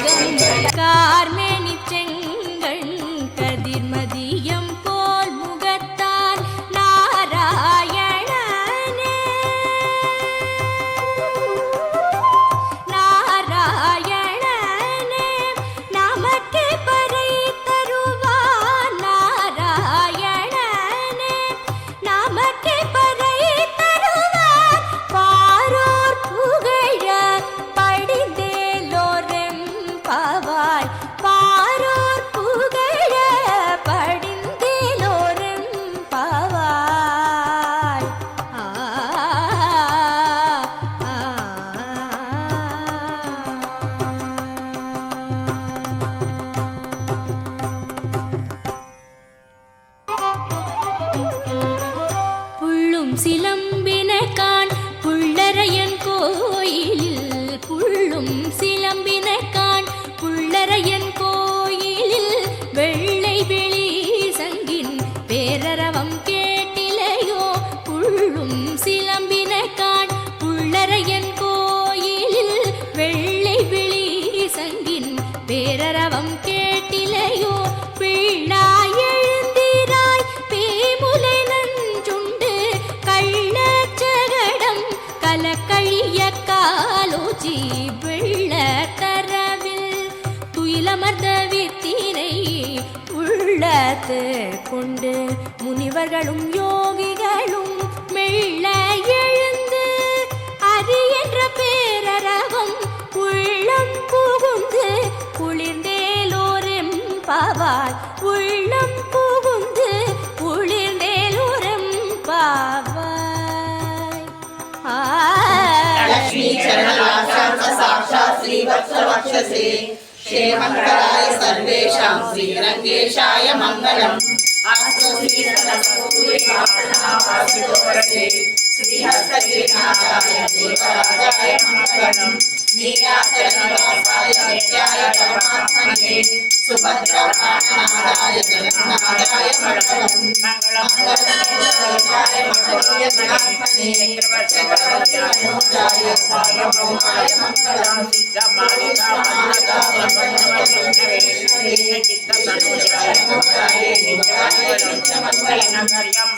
Hey! பார்த்து கொண்டு முனிவர்களும் யோகிகளும் மெல்ல எழுந்து அது என்ற பேரரகம் உள்ளம் புகுந்து குளிர்ந்தேலோரும் பவாய். உள்ளம் புகுந்து குளிர்ந்தேலோரும் பவாய். ஆ. லக்ஷ்மி சரணலாசா சாட்சாத் ஸ்ரீ வக்ஷசே क्षेमकराय सर्वेषां श्रीरङ्गेशाय मङ्गलम् अस्तु श्रीरङ्गसूर्यकापणापासितोरसे श्रीहस्तगिरिनाथाय मङ्गलम् नीलाचरणवासाय नित्याय परमात्मने सुभद्रप्राणनादाय जगन्नाथाय मङ्गलम् मङ्गलमेताय मङ्गलीयजनात्मने चक्रवर्तिमनोजाय सार्वभौमाय मङ्गलम् सिद्धमालिकामालिकाय मङ्गलमसुन्दरे चित्तमनोजाय मोदाय नित्याय नित्यमन्वयनगर्यम्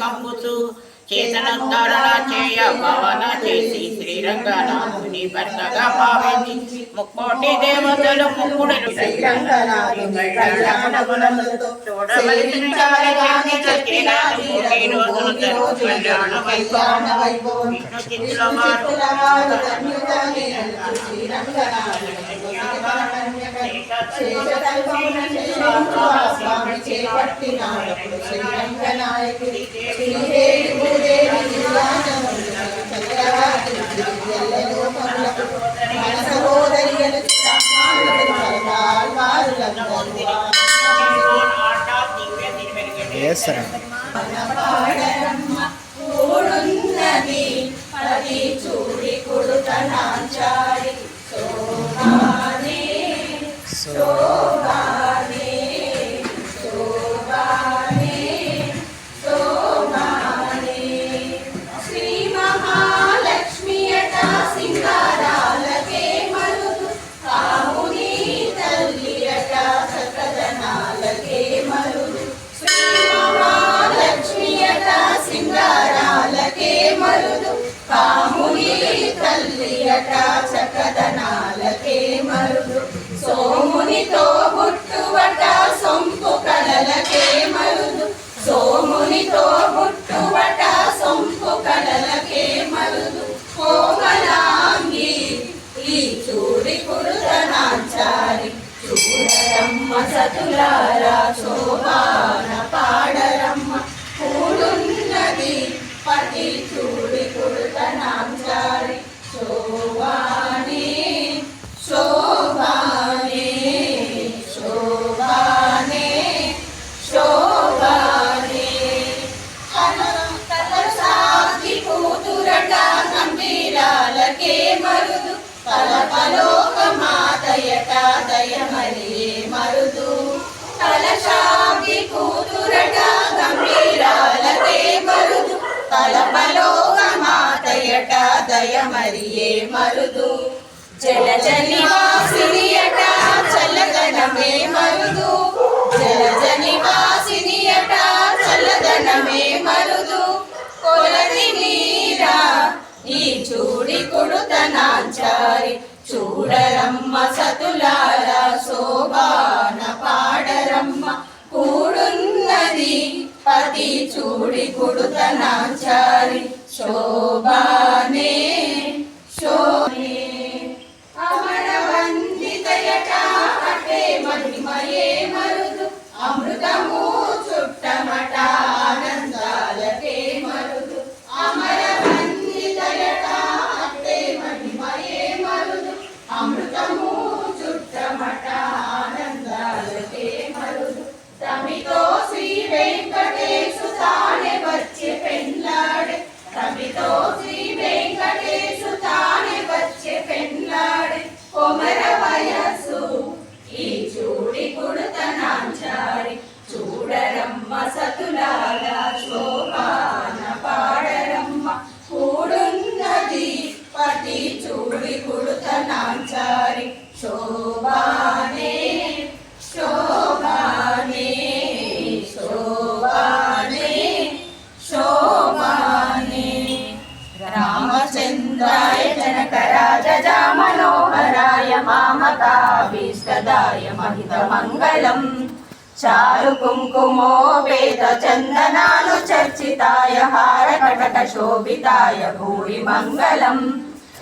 కంపుచు చేతనోద్ధరణ చేయ భావన చేసి శ్రీరంగనాథుని భర్తగా భావించి ముక్కోటి దేవతలు ముక్కుడు చూడవలసిన స్వామి చేపట్టినాడప్పుడు శ్రీరంగనాయకుడి శ్రీదేవి భూదేవి గిరిరాజములు చక్రవర్తి ఎల్లలోకములకు మన సహోదరియలు শোভা మాతయట మరుదు. జలజని వాసినియట చల్లదనమే మరుదు. జలజని వాసినియట చల్లదనమే మరుదు. కొలది మీరా ఈ చూడి కొడుతనాచారి. చూడరమ్మ సతులార శోభాన పాడరమ్మ. కూడున్నది పతి చూడి కొడుతనాచారి. ಶೋಭಾನೆ ಶೋಭೆ ಅಮರ ವಂದಿತಯಟಾಟೆ ಮಹಿಮಯೇ ಮರುದು ಅಮೃತಮೂ మంగళం చారు కుంకుమోపేత చందనాలు చర్చితాయ హార కటక శోభితాయ భూరి మంగళం.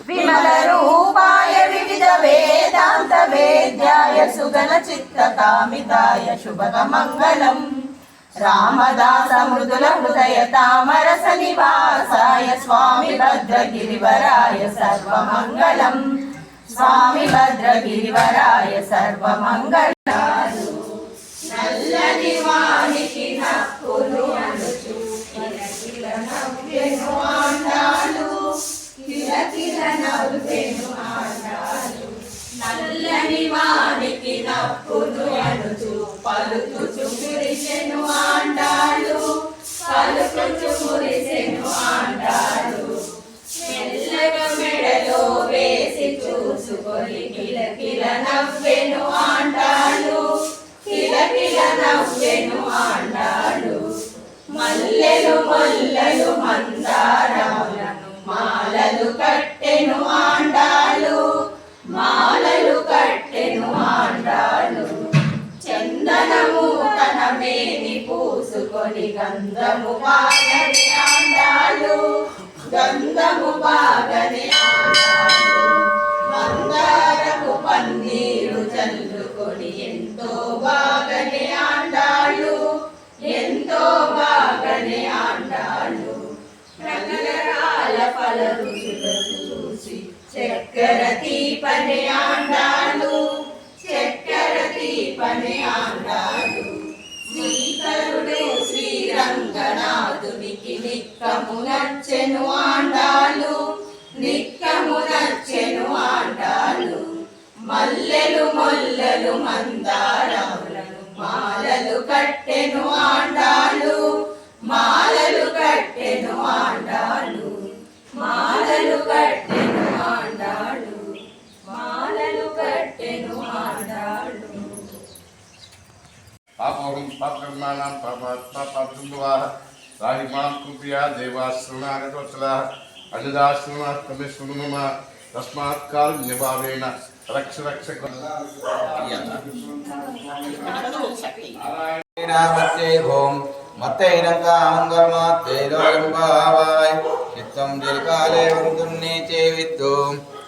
విమల రూపాయ వివిధ వేదాంత వేద్యాయ సుగల చిత్త కామితాయ శుభత మంగళం. రామదాస మృదుల హృదయ తామరస నివాసాయ స్వామి భద్రగిరివరాయ సర్వమంగళం స్వామి భద్రగిరివరాయ సర్వమంగళ പരിപാടി మల్లెలు మల్లెలు మందారములను మాలలు కట్టెను ఆండాలు మాలలు కట్టెను ఆండాలు. చందనము తన మేని పూసుకొని గంధము బాగని ఆండాలు గంధము బాగని ఆండాలు. మందారము పన్నీరు చల్లుకొని ఎంతో బాగా తీపని ఆండాలు చక్కెర తీపని ఆండాలు శ్రీకరుడు శ్రీరంగనాథునికి నిక్కము నచ్చెను ఆండాలు. నిక్కము నచ్చెను ఆండాలు. మల్లెలు మొల్లలు మందారములను మాలలు కట్టెను ఆండాలు. మాలలు కట్టెను ఆండాలు. మాలలు కట్టె ఆండాలు మాలలు కట్టెను ఆండాలు పాపం పాపకర్మాణం పాపతుందువాహ రాహిమాం కృపయా దేవాశ్రమాగతవత్సల అజదాశ్రమాస్తమే శృణుమమ తస్మాత్ కాల్ నిభావేన రక్ష రక్ష మత్తే ఓం மத்தையினங்காமங்கள்மாத்தேலோயம்பாவாய் சித்தம் திருக்காலே வந்துன்னே சேவித்து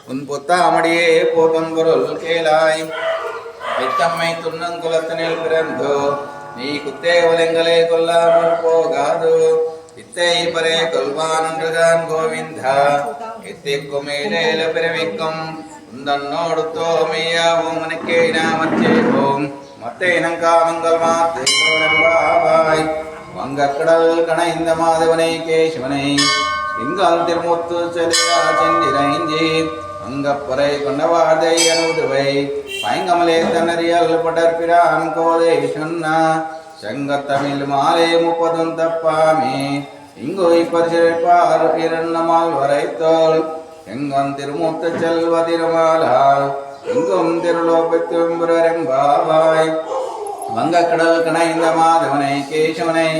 உன் புத்தாமடியே போதும் பொருள் கேளாய் வித்தம்மை துன்னங்குலத்தினில் பிறந்தோ நீ குத்தே குத்தேவலங்களே கொல்லாமல் போகாது. இத்தை பரே கொல்வான் என்றுதான் கோவிந்தா. இத்திக்கும் மேலேல பிறவிக்கும் உந்தன்னோடு தோமையாவும் உனக்கே நாமச்சேவோம் மத்த இனங்காமங்கள் மாத்தேவாய் வங்கக்கடல் கணைந்த மாதவனை கேசவனை திங்கள் திருமுத்து செலியா செந்திரைஞ்சி அங்கப்பறை கொண்டவாதை அனுதுவை. பைங்கமலே தன்னறியல் படற்பிரான் கோதை சொன்னா செங்கத்தமிழ் மாலே முப்பதும் தப்பாமே. இங்கு இப்பரிசிப்பார் இரண்டமால் வரைத்தோள் எங்கும் திருமூத்த செல்வ திருமாலால் எங்கும் திருலோபத்தும்புரம்பாவாய் வங்கக்கடல் கணைந்த மாதவனை கேசவனை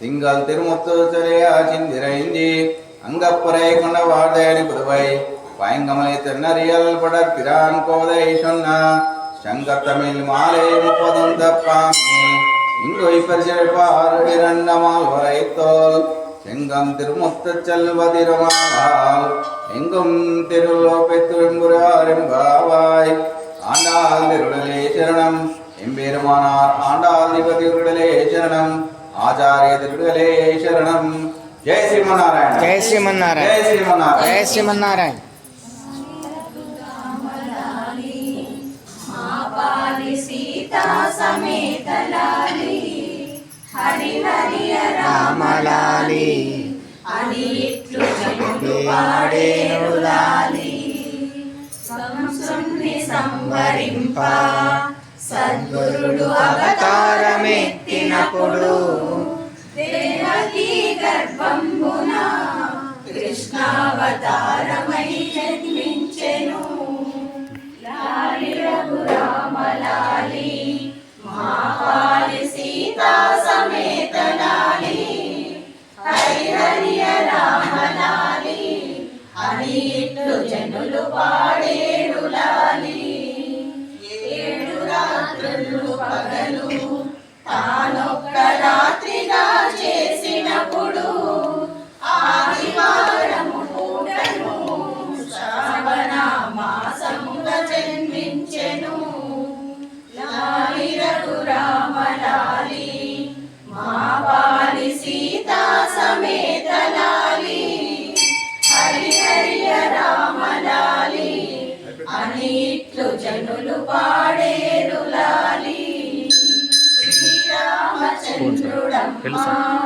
திங்கள் திருமுத்து சிலையா சிந்திரைஞ்சி அங்கப்புரை கொண்ட வாழ்தேனி புதுவை. பயங்கமலை திருநறியல் படர் பிரான் கோதை சொன்னா சங்கத்தமிழ் மாலை முப்பதும் தப்பாமே. இங்கொய் பரிசெழுப்பார் இரண்டமால் வரைத்தோல் செங்கம் திருமுத்து செல்வதிரமானால் எங்கும் திருலோபெத்துவாய் ஆண்டாள் திருடலே சரணம் எம்பெருமானார் ஆண்டாள் திபதி சரணம் ஆச்சாரிய திருடலே சரணம். ஜெய் ஸ்ரீமன் ஜெய் ஸ்ரீமன் ஜெய் ஸ்ரீமன் ஜெய் ஸ்ரீமன் సీతా సమేతలాలి హరి హరియ రామలాలి. అని ఇట్లు జనులు పాడేను లాలి సంసుని సంవరింప. సద్గురుడు అవతారమెత్తినప్పుడు దేవకీ గర్భంబున కృష్ణావతారమై సమేత లాలి హరి అని ఇట్లు జనులు పాడేడు లాలి ఏడు రాత్రులు పగలు తానొక్క రాత్రిగా చేసినప్పుడు ఆదివారము పాడేరు లాలి శ్రీరామచంద్రుడమ్మ